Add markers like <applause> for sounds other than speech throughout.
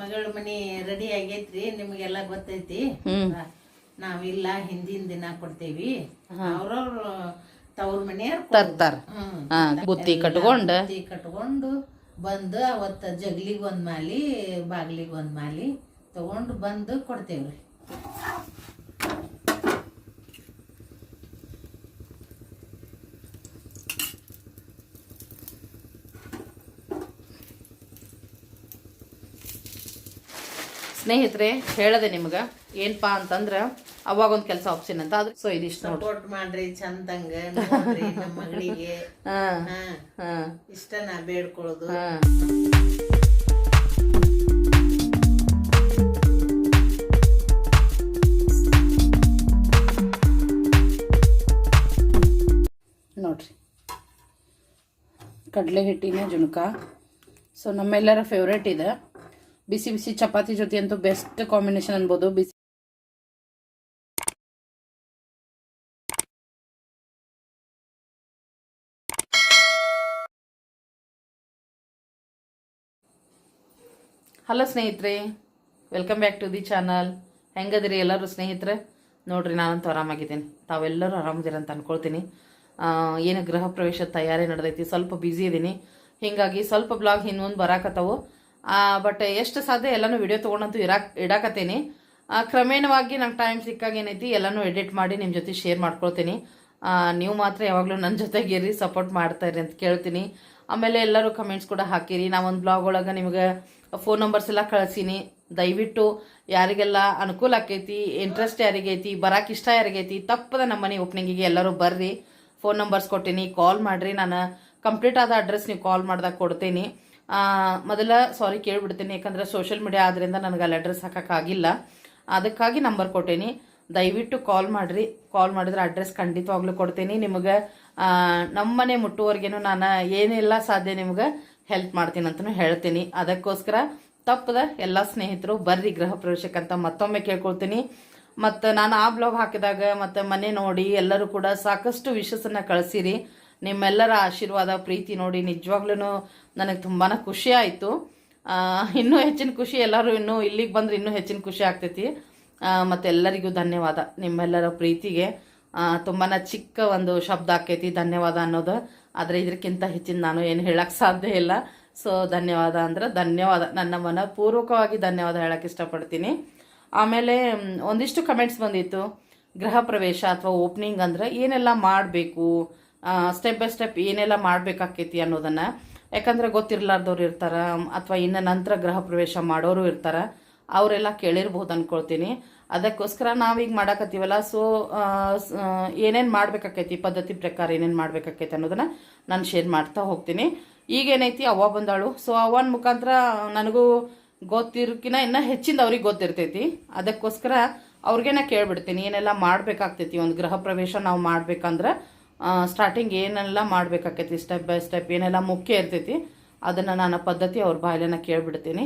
ಮಗಳ ಮನಿ ರೆಡಿ ಆಗೈತ್ರಿ ನಿಮ್ಗೆಲ್ಲ ಗೊತ್ತೈತಿ. ನಾವಿಲ್ಲ ಹಿಂದಿನ ದಿನ ಕೊಡ್ತೇವಿ. ಅವ್ರವ್ರ ತವ್ರ ಮನೆಯವ್ರ ತರ್ತಾರ. ಬುತ್ತಿ ಕಟ್ಕೊಂಡ ಬುತ್ತಿ ಕಟ್ಕೊಂಡು ಬಂದು ಅವತ್ತ ಜಗ್ಲಿಗೆ ಒಂದ್ ಮಾಲಿ ಬಾಗ್ಲಿಗೆ ಒಂದ್ ಮಾಲಿ ತಗೊಂಡು ಬಂದು ಕೊಡ್ತೇವ್ರಿ. ಸ್ನೇಹಿತರೆ ಹೇಳದೆ ನಿಮ್ಗೆ ಏನಪ್ಪಾ ಅಂತಂದ್ರ ಅವಾಗ ಒಂದು ಕೆಲಸ ಆಪ್ಷನ್ ಅಂತ ಆದ್ರೆ ಸೊ ಇದಿಷ್ಟು ಸಪೋರ್ಟ್ ಮಾಡ್ರಿ ಚಂದಂಗ <laughs> ನೋಡ್ರಿ ನಮ್ಮ ಮಗಳಿಗೆ. ಇಷ್ಟ ನಾ ಬೇಡ್ಕೊಳ್ಳೋದು ನೋಡ್ರಿ. ಕಡಲೆ ಹಿಟ್ಟಿನ ಜುಣಕ. ಸೊ ನಮ್ಮೆಲ್ಲರ ಫೇವ್ರೇಟ್ ಇದೆ. ಬಿಸಿ ಬಿಸಿ ಚಪಾತಿ ಜೊತೆ ಅಂತೂ ಬೆಸ್ಟ್ ಕಾಂಬಿನೇಷನ್ ಅನ್ಬೋದು. ಬಿಸಿ ಹಲೋ ಸ್ನೇಹಿತರೆ welcome back to the channel ಹೆಂಗದಿರಿ ಎಲ್ಲರೂ ಸ್ನೇಹಿತರೆ? ನೋಡ್ರಿ ನಾನಂತೂ ಆರಾಮಾಗಿದ್ದೀನಿ. ತಾವೆಲ್ಲರೂ ಆರಾಮದಿರ ಅಂತ ಅನ್ಕೊಳ್ತೀನಿ. ಆ, ಏನು ಗೃಹ ಪ್ರವೇಶ ತಯಾರಿ ನಡೆದೈತಿ. ಸ್ವಲ್ಪ ಬ್ಯುಸಿ ಇದ್ದೀನಿ ಹೀಗಾಗಿ ಸ್ವಲ್ಪ ಬ್ಲಾಗ್ ಇನ್ನೊಂದು ಬರಾಕತ್ತವು. ಬಟ್ ಎಷ್ಟು ಸಾಧ್ಯ ಎಲ್ಲನೂ ವಿಡಿಯೋ ತೊಗೊಂಡಂತೂ ಇರಾಕ್ ಇಡಾಕತ್ತೀನಿ. ಕ್ರಮೇಣವಾಗಿ ನಂಗೆ ಟೈಮ್ ಸಿಕ್ಕಾಗ ಏನೈತಿ ಎಲ್ಲನೂ ಎಡಿಟ್ ಮಾಡಿ ನಿಮ್ಮ ಜೊತೆ ಶೇರ್ ಮಾಡ್ಕೊಳ್ತೀನಿ. ನೀವು ಮಾತ್ರ ಯಾವಾಗಲೂ ನನ್ನ ಜೊತೆಗಿರಿ ಸಪೋರ್ಟ್ ಮಾಡ್ತಾ ಇರಿ ಅಂತ ಕೇಳ್ತೀನಿ. ಆಮೇಲೆ ಎಲ್ಲರೂ ಕಮೆಂಟ್ಸ್ ಕೂಡ ಹಾಕಿರಿ. ನಾ ಒಂದು ಬ್ಲಾಗ್ ಒಳಗೆ ನಿಮ್ಗೆ ಫೋನ್ ನಂಬರ್ಸ್ ಎಲ್ಲ ಕಳಿಸೀನಿ. ದಯವಿಟ್ಟು ಯಾರಿಗೆಲ್ಲ ಅನುಕೂಲ ಆಕೈತಿ ಇಂಟ್ರೆಸ್ಟ್ ಯಾರಿಗೈತಿ, ಬರಾಕ್ ಇಷ್ಟ ಯಾರಿಗೈತಿ, ತಪ್ಪದ ನಮ್ಮ ಮನೆ ಓಪನಿಂಗಿಗೆ ಎಲ್ಲರೂ ಬರ್ರಿ. ಫೋನ್ ನಂಬರ್ಸ್ ಕೊಟ್ಟೀನಿ ಕಾಲ್ ಮಾಡ್ರಿ. ನಾನು ಕಂಪ್ಲೀಟ್ ಆದ ಅಡ್ರೆಸ್ ನೀವು ಕಾಲ್ ಮಾಡಿದಾಗ ಕೊಡ್ತೀನಿ. ಮೊದಲ ಸಾರಿ ಕೇಳಿಬಿಡ್ತೀನಿ, ಯಾಕಂದ್ರೆ ಸೋಷಿಯಲ್ ಮೀಡಿಯಾ ಆದ್ದರಿಂದ ನನಗೆ ಅಲ್ಲಿ ಅಡ್ರೆಸ್ ಹಾಕೋಕ್ಕಾಗಿಲ್ಲ ಅದಕ್ಕಾಗಿ ನಂಬರ್ ಕೊಟ್ಟೇನಿ. ದಯವಿಟ್ಟು ಕಾಲ್ ಮಾಡಿರಿ. ಕಾಲ್ ಮಾಡಿದ್ರೆ ಅಡ್ರೆಸ್ ಖಂಡಿತವಾಗ್ಲೂ ಕೊಡ್ತೀನಿ. ನಿಮಗೆ ನಮ್ಮನೆ ಮುಟ್ಟುವವರೆಗೇನು ನಾನು ಏನೆಲ್ಲ ಸಾಧ್ಯ ನಿಮ್ಗೆ ಹೆಲ್ಪ್ ಮಾಡ್ತೀನಿ ಅಂತಲೂ ಹೇಳ್ತೀನಿ. ಅದಕ್ಕೋಸ್ಕರ ತಪ್ಪದ ಎಲ್ಲ ಸ್ನೇಹಿತರು ಬರ್ರಿ, ಗೃಹ ಪ್ರವೇಶಕ್ಕಂತ ಮತ್ತೊಮ್ಮೆ ಕೇಳ್ಕೊಳ್ತೀನಿ. ಮತ್ತು ನಾನು ಆ ಬ್ಲಾಗ್ ಹಾಕಿದಾಗ ಮತ್ತು ಮನೆ ನೋಡಿ ಎಲ್ಲರೂ ಕೂಡ ಸಾಕಷ್ಟು ವಿಶಸ್ಸನ್ನು ಕಳಿಸಿರಿ. ನಿಮ್ಮೆಲ್ಲರ ಆಶೀರ್ವಾದ, ಪ್ರೀತಿ ನೋಡಿ ನಿಜವಾಗ್ಲೂ ನನಗೆ ತುಂಬಾ ಖುಷಿ ಆಯಿತು. ಇನ್ನೂ ಹೆಚ್ಚಿನ ಖುಷಿ, ಎಲ್ಲರೂ ಇನ್ನೂ ಇಲ್ಲಿಗೆ ಬಂದರೆ ಇನ್ನೂ ಹೆಚ್ಚಿನ ಖುಷಿ ಆಗ್ತೈತಿ. ಮತ್ತು ಎಲ್ಲರಿಗೂ ಧನ್ಯವಾದ ನಿಮ್ಮೆಲ್ಲರ ಪ್ರೀತಿಗೆ. ತುಂಬಾ ಚಿಕ್ಕ ಒಂದು ಶಬ್ದ ಆಕೈತಿ ಧನ್ಯವಾದ ಅನ್ನೋದು. ಆದರೆ ಇದಕ್ಕಿಂತ ಹೆಚ್ಚಿನ ನಾನು ಏನು ಹೇಳಕ್ಕೆ ಸಾಧ್ಯ ಇಲ್ಲ. ಸೊ ಧನ್ಯವಾದ ಅಂದ್ರೆ ಧನ್ಯವಾದ. ನನ್ನ ಮನಪೂರ್ವಕವಾಗಿ ಧನ್ಯವಾದ ಹೇಳಕ್ಕೆ ಇಷ್ಟಪಡ್ತೀನಿ. ಆಮೇಲೆ ಒಂದಿಷ್ಟು ಕಮೆಂಟ್ಸ್ ಬಂದಿತ್ತು. ಗೃಹ ಪ್ರವೇಶ ಅಥವಾ ಓಪನಿಂಗ್ ಅಂದ್ರೆ ಏನೆಲ್ಲ ಮಾಡಬೇಕು? ಸ್ಟೆಪ್ ಬೈ ಸ್ಟೆಪ್ ಏನೆಲ್ಲ ಮಾಡಬೇಕಾಕೈತಿ ಅನ್ನೋದನ್ನು. ಯಾಕಂದ್ರೆ ಗೊತ್ತಿರ್ಲಾರ್ದವ್ರು ಇರ್ತಾರ, ಅಥವಾ ಇನ್ನು ನಂತರ ಗೃಹ ಪ್ರವೇಶ ಮಾಡೋರು ಇರ್ತಾರ, ಅವರೆಲ್ಲ ಕೇಳಿರ್ಬೋದು ಅನ್ಕೊಳ್ತೀನಿ. ಅದಕ್ಕೋಸ್ಕರ ನಾವೀಗ ಮಾಡಾಕತ್ತೀವಲ್ಲ ಸೊ ಏನೇನು ಮಾಡ್ಬೇಕಾಕೈತಿ, ಪದ್ಧತಿ ಪ್ರಕಾರ ಏನೇನು ಮಾಡ್ಬೇಕಾಕೈತಿ ಅನ್ನೋದನ್ನ ನಾನು ಶೇರ್ ಮಾಡ್ತಾ ಹೋಗ್ತೀನಿ. ಈಗೇನೈತಿ ಅವ್ವ ಬಂದಾಳು. ಸೊ ಅವನ ಮುಖಾಂತರ ನನಗೂ ಗೊತ್ತಿರೋಕಿನ ಇನ್ನೂ ಹೆಚ್ಚಿಂದ ಅವ್ರಿಗೆ ಗೊತ್ತಿರ್ತೈತಿ. ಅದಕ್ಕೋಸ್ಕರ ಅವ್ರಿಗೆ ನಾ ಕೇಳ್ಬಿಡ್ತೀನಿ, ಏನೆಲ್ಲ ಮಾಡ್ಬೇಕಾಗ್ತೈತಿ, ಒಂದು ಗೃಹ ಪ್ರವೇಶ ನಾವು ಮಾಡ್ಬೇಕಂದ್ರೆ. ಸ್ಟಾರ್ಟಿಂಗ್ ಏನೆಲ್ಲ ಮಾಡ್ಬೇಕಾಕೈತಿ ಸ್ಟೆಪ್ ಬೈ ಸ್ಟೆಪ್ ಏನೆಲ್ಲ ಮುಖ್ಯ ಇರ್ತೈತಿ ಅದನ್ನು ನಾನು ಪದ್ಧತಿ ಅವ್ರ ಬಾಯಲೆನ ಕೇಳ್ಬಿಡ್ತೀನಿ.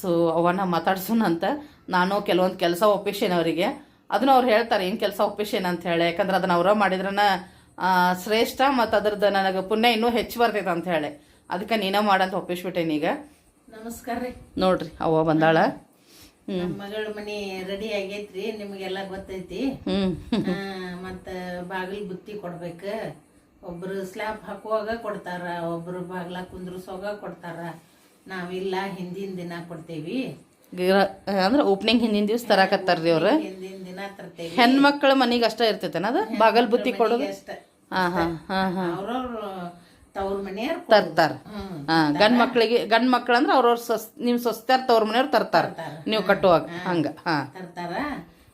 ಸೊ ಅವನ್ನ ಮಾತಾಡ್ಸೋಣ ಅಂತ ನಾನು ಕೆಲವೊಂದು ಕೆಲಸ ಒಪ್ಪಿಸೇನೆ ಅವರಿಗೆ. ಅದನ್ನ ಅವ್ರು ಹೇಳ್ತಾರೆ ಏನು ಕೆಲಸ ಒಪ್ಪಿಸೇನೆ ಅಂತ ಹೇಳಿ. ಯಾಕಂದ್ರೆ ಅದನ್ನ ಅವರ ಮಾಡಿದ್ರನ ಶ್ರೇಷ್ಠ ಮತ್ತು ಅದ್ರದ್ದು ನನಗೆ ಪುಣ್ಯ ಇನ್ನೂ ಹೆಚ್ಚು ಬರ್ತೈತೆ ಅಂತ ಹೇಳಿ. ಅದಕ್ಕೆ ನೀನ ಮಾಡಂತ ಒಪ್ಪಿಸ್ಬಿಟ್ಟೇನಿ ಈಗ. ನಮಸ್ಕಾರ ರೀ. ನೋಡ್ರಿ ಅವ್ವ ಬಂದಾಳ. ಮಗಳ ಮನಿ ರೆಡಿ ಆಗೈತ್ರಿ ನಿಮಗೆಲ್ಲ ಗೊತ್ತೈತಿ. ಮತ್ತ ಬಾಗಿಲ್ ಬುತ್ತಿ ಕೊಡ್ಬೇಕ. ಒಬ್ರು ಸ್ಲ್ಯಾಬ್ ಹಾಕುವಾಗ ಕೊಡ್ತಾರ ಒಬ್ರು ಬಾಗ್ಲ ಕುಂದ್ರಸೋಗ ಕೊಡ್ತಾರ. ನಾವಿಲ್ಲ ಹಿಂದಿನ ದಿನ ಕೊಡ್ತೇವಿ. ಅಂದ್ರೆ ಓಪನಿಂಗ್ ಹಿಂದಿನ ದಿವ್ಸ ತರಾಕತ್ತಾರ್ರಿ ಅವ್ರ ಹಿಂದಿನ ದಿನ ತರ್ತೇವಿ. ಹೆಣ್ಮಕ್ಳ ಮನಿಗೆ ಅಷ್ಟ ಇರ್ತೈತನ ಅದು? ಬಾಗಲ್ ಬುತ್ತಿ ಕೊಡೋದು? ಅಷ್ಟ. ಹಾ ಹಾ ಹಾ ಹಾ. ಅವ್ರವ್ರ ತರ್ತಾರ. ಗಂಡ್ ಮಕ್ಳಿಗೆ ಗಂಡ್ ಮಕ್ಳು ಅಂದ್ರೆ ಅವ್ರವ್ರ ಸೊಸ್ ನಿಮ್ ಸೊಸ್ತ್ಯಾರ ತವ್ರ ಮನೆಯವ್ರು ತರ್ತಾರ. ನೀವು ಕಟ್ಟುವಾಗ ಹಂಗ ಹಾ. ತರ್ತಾರ.